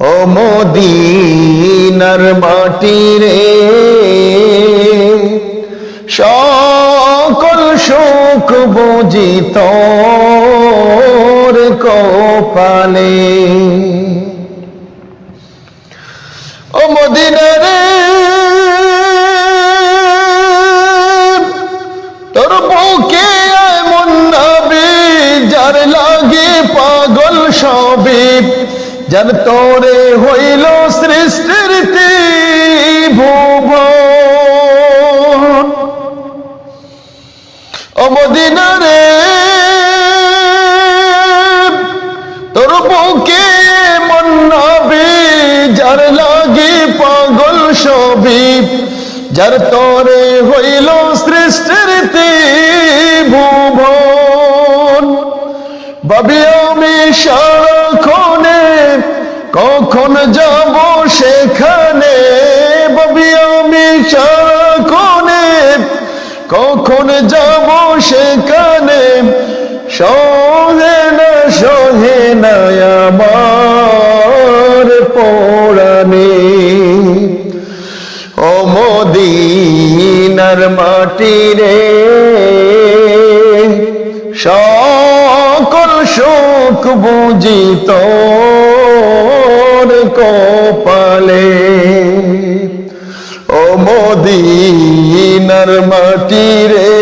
ও মদিনার মাটি রে। সকল সুখ বুঝি তোর কপালে। ও মদিনার তোর বুকে এমন নবী যার লাগে পাগল সবে যার তোরে হইল সৃষ্টির ভুবন অমদিনারে তোর বুকে মন নবী, যার লাগে পাগল সবি যার তোরে হইল সৃষ্টির ভাবি আমি সারাক্ষণে কখন যাব সেখানে? ভাবি আমি সারাক্ষণে কখন যাব সেখানে? সহে না সহে না আমার পোড়ানে। ও মদিনার মাটি রে। সকল সুখ বুঝি তোর কপালে ও মদিনার মাটি রে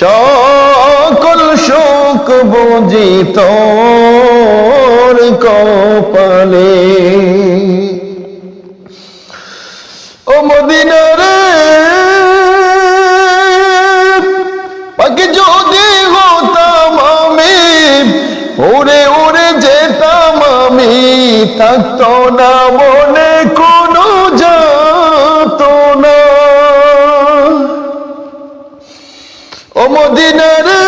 সকল সুখ বুঝি তোর কপালে। ও মদিনারে থাকতো না মনে কোনো যাত না। ও মদিনারে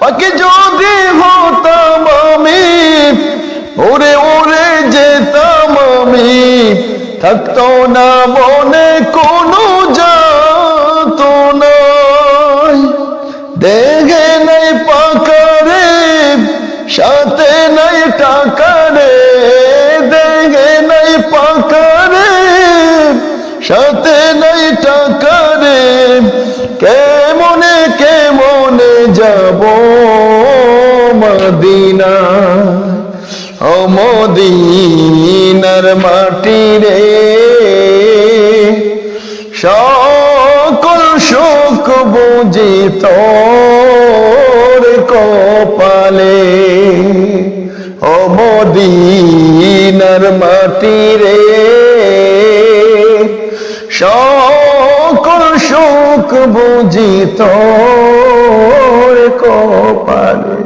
পাখি যদি হতাম আমি, উড়ে উড়ে যেতাম আমি, থাকতো না মনে কোনো যাত যাব মদিনা। ও মদিনার মাটি রে। সকল সুখ বুঝি তোর কপালে। ও মদিনার মাটি রে। সকল সুখ বুঝি তোর কপালে